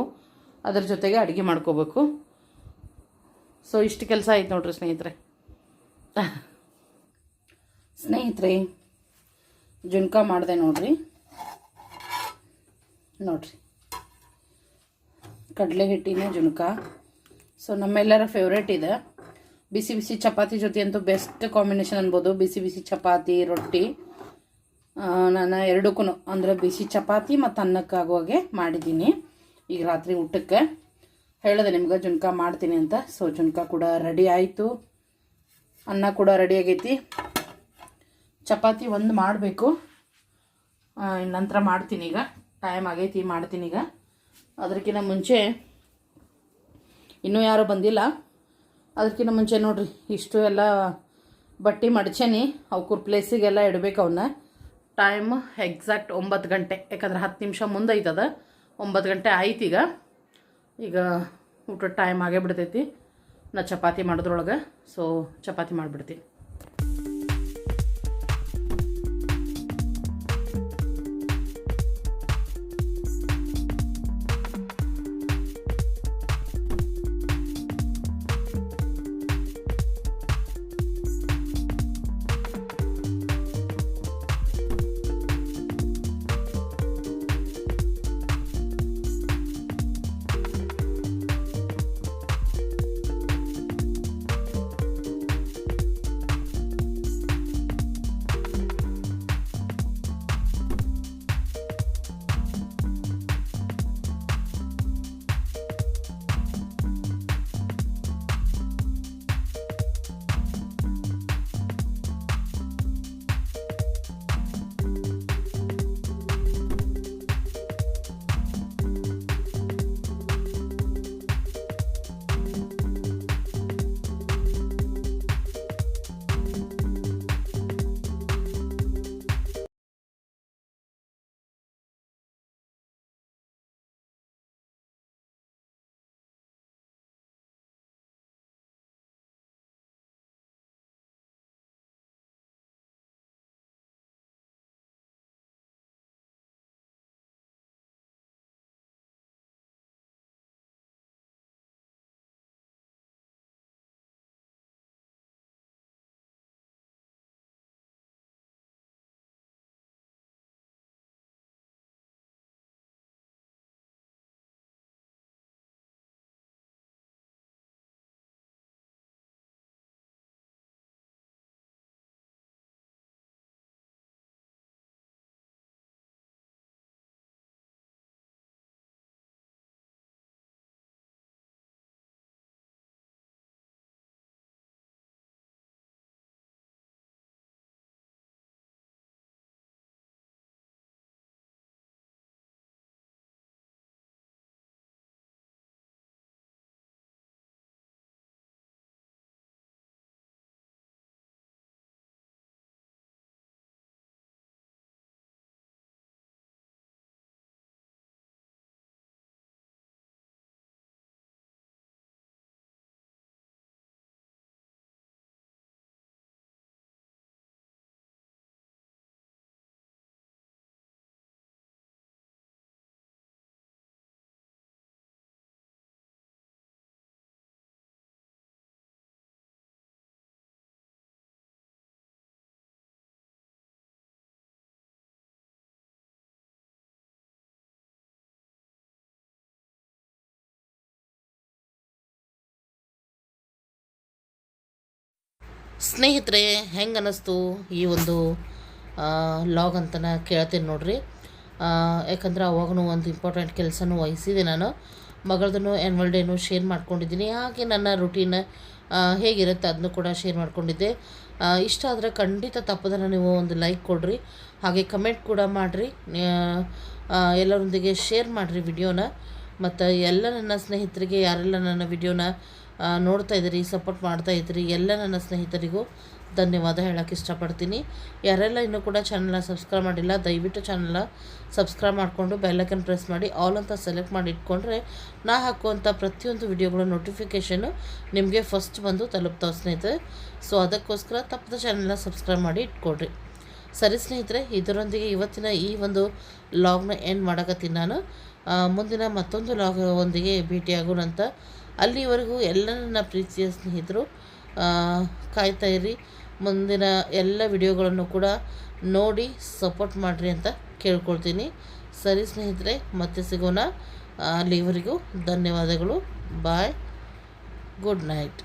ಅದ್ರ ಜೊತೆಗೆ ಅಡುಗೆ ಮಾಡ್ಕೋಬೇಕು. ಸೊ ಇಷ್ಟು ಕೆಲಸ ಆಯ್ತು ನೋಡ್ರಿ ಸ್ನೇಹಿತರೆ. <laughs> ಸ್ನೇಹಿತರೆ ಜುನ್ಕ ಮಾಡಿದೆ ನೋಡ್ರಿ. ನೋಡ್ರಿ. ಕಡಲೆ ಹಿಟ್ಟಿನ ಜುನ್ಕ. ಸೊ ನಮ್ಮೆಲ್ಲರ ಫೇವ್ರೇಟ್ ಇದೆ. ಬಿಸಿ ಬಿಸಿ ಚಪಾತಿ ಜೊತೆ ಅಂತೂ ಬೆಸ್ಟ್ ಕಾಂಬಿನೇಷನ್ ಅನ್ಬೋದು. ಬಿಸಿ ಬಿಸಿ ಚಪಾತಿ, ರೊಟ್ಟಿ. ನಾನು ಎರಡಕ್ಕೂ ಅಂದರೆ ಬಿಸಿ ಚಪಾತಿ ಮತ್ತು ಅನ್ನಕ್ಕಾಗುವಾಗೆ ಮಾಡಿದ್ದೀನಿ. ಈಗ ರಾತ್ರಿ ಊಟಕ್ಕೆ. ಹೇಳಿದೆ ನಿಮ್ಗೆ ಜುನ್ಕ ಮಾಡ್ತೀನಿ ಅಂತ. ಸೊ ಜುನ್ಕ ಕೂಡ ರೆಡಿ ಆಯಿತು. ಅನ್ನ ಕೂಡ ರೆಡಿ ಆಗೈತಿ. ಚಪಾತಿ ಒಂದು ಮಾಡಬೇಕು. ನಂತರ ಮಾಡ್ತೀನಿ ಈಗ. ಟೈಮ್ ಆಗೈತಿ, ಮಾಡ್ತೀನಿ ಈಗ. ಅದಕ್ಕಿಂತ ಮುಂಚೆ ಇನ್ನೂ ಯಾರೂ ಬಂದಿಲ್ಲ. ಅದಕ್ಕಿಂತ ಮುಂಚೆ ನೋಡ್ರಿ, ಇಷ್ಟು ಎಲ್ಲ ಬಟ್ಟೆ ಮಡ್ಚೇನಿ. ಅವ್ಕೂರ್ ಪ್ಲೇಸಿಗೆಲ್ಲ ಇಡಬೇಕು ಅವನ್ನ ಟೈಮ್ ಎಕ್ಸಾಕ್ಟ್ ಒಂಬತ್ತು ಗಂಟೆ. ಯಾಕಂದ್ರೆ ಹತ್ತು ನಿಮಿಷ ಮುಂದೆ ಐತದ. ಒಂಬತ್ತು ಗಂಟೆ ಆಯ್ತು ಈಗ. ಈಗ ಊಟದ ಟೈಮ್ ಆಗೇ ಬಿಡ್ತೈತಿ. ನಾ ಚಪಾತಿ ಮಾಡೋದ್ರೊಳಗೆ. ಸೊ ಚಪಾತಿ ಮಾಡಿಬಿಡ್ತೀನಿ. ಸ್ನೇಹಿತರೆ ಹೆಂಗೆ ಅನ್ನಿಸ್ತು ಈ ಒಂದು ಲಾಗ್ ಅಂತ ನಾ ಕೇಳ್ತೀನಿ ನೋಡ್ರಿ. ಯಾಕಂದ್ರೆ ಅವಾಗೂ ಒಂದು ಇಂಪಾರ್ಟೆಂಟ್ ಕೆಲಸನೂ ವಹಿಸಿದೆ ನಾನು. ಮಗಳದನ್ನು ಆ್ಯನ್ವಲ್ ಡೇನು ಶೇರ್ ಮಾಡ್ಕೊಂಡಿದ್ದೀನಿ. ಹಾಗೆ ನನ್ನ ರುಟೀನ್ ಹೇಗಿರುತ್ತೆ ಅದನ್ನು ಕೂಡ ಶೇರ್ ಮಾಡ್ಕೊಂಡಿದ್ದೆ. ಇಷ್ಟ ಆದರೆ ಖಂಡಿತ ತಪ್ಪದನ್ನು ನೀವು ಒಂದು ಲೈಕ್ ಕೊಡ್ರಿ. ಹಾಗೆ ಕಮೆಂಟ್ ಕೂಡ ಮಾಡಿರಿ. ಎಲ್ಲರೊಂದಿಗೆ ಶೇರ್ ಮಾಡಿರಿ ವಿಡಿಯೋನ ಮತ್ತು ಎಲ್ಲ ನನ್ನ ಸ್ನೇಹಿತರಿಗೆ, ಯಾರೆಲ್ಲ ನನ್ನ ವಿಡಿಯೋನ ನೋಡ್ತಾ ಇದ್ದೀರಿ ಸಪೋರ್ಟ್ ಮಾಡ್ತಾ ಇದ್ದೀರಿ. ಎಲ್ಲ ನನ್ನ ಸ್ನೇಹಿತರಿಗೂ ಧನ್ಯವಾದ ಹೇಳೋಕ್ಕೆ ಇಷ್ಟಪಡ್ತೀನಿ. ಯಾರೆಲ್ಲ ಇನ್ನೂ ಕೂಡ ಚಾನಲ್ನ ಸಬ್ಸ್ಕ್ರೈಬ್ ಮಾಡಿಲ್ಲ, ದಯವಿಟ್ಟು ಚಾನಲ್ನ ಸಬ್ಸ್ಕ್ರೈಬ್ ಮಾಡಿಕೊಂಡು ಬೆಲ್ಲೈಕನ್ ಪ್ರೆಸ್ ಮಾಡಿ ಆಲ್ ಅಂತ ಸೆಲೆಕ್ಟ್ ಮಾಡಿ ಇಟ್ಕೊಂಡ್ರೆ ನಾ ಹಾಕುವಂಥ ಪ್ರತಿಯೊಂದು ವಿಡಿಯೋಗಳ ನೋಟಿಫಿಕೇಷನು ನಿಮಗೆ ಫಸ್ಟ್ ಬಂದು ತಲುಪ್ತಾವೆ ಸ್ನೇಹಿತರೆ. ಸೊ ಅದಕ್ಕೋಸ್ಕರ ತಪ್ಪದ ಚಾನಲ್ನ ಸಬ್ಸ್ಕ್ರೈಬ್ ಮಾಡಿ ಇಟ್ಕೊಡ್ರಿ ಸರಿ ಸ್ನೇಹಿತರೆ, ಇದರೊಂದಿಗೆ ಇವತ್ತಿನ ಈ ಒಂದು ಲಾಗ್ನ ಎಂಡ್ ಮಾಡಕತ್ತೀನಿ ನಾನು. ಮುಂದಿನ ಮತ್ತೊಂದು ಲಾಗ್ ಒಂದಿಗೆ ಭೇಟಿಯಾಗೋಣಂತ ಅಲ್ಲಿವರೆಗೂ ಎಲ್ಲ ನನ್ನ ಪ್ರೀತಿಯ ಸ್ನೇಹಿತರು ಕಾಯ್ತಾ ಇರಿ. ಮುಂದಿನ ಎಲ್ಲ ವಿಡಿಯೋಗಳನ್ನು ಕೂಡ ನೋಡಿ ಸಪೋರ್ಟ್ ಮಾಡಿರಿ ಅಂತ ಕೇಳ್ಕೊಳ್ತೀನಿ. ಸರಿ ಸ್ನೇಹಿತರೆ, ಮತ್ತೆ ಸಿಗೋಣ. ಅಲ್ಲಿವರೆಗೂ ಧನ್ಯವಾದಗಳು. ಬಾಯ್. Good night.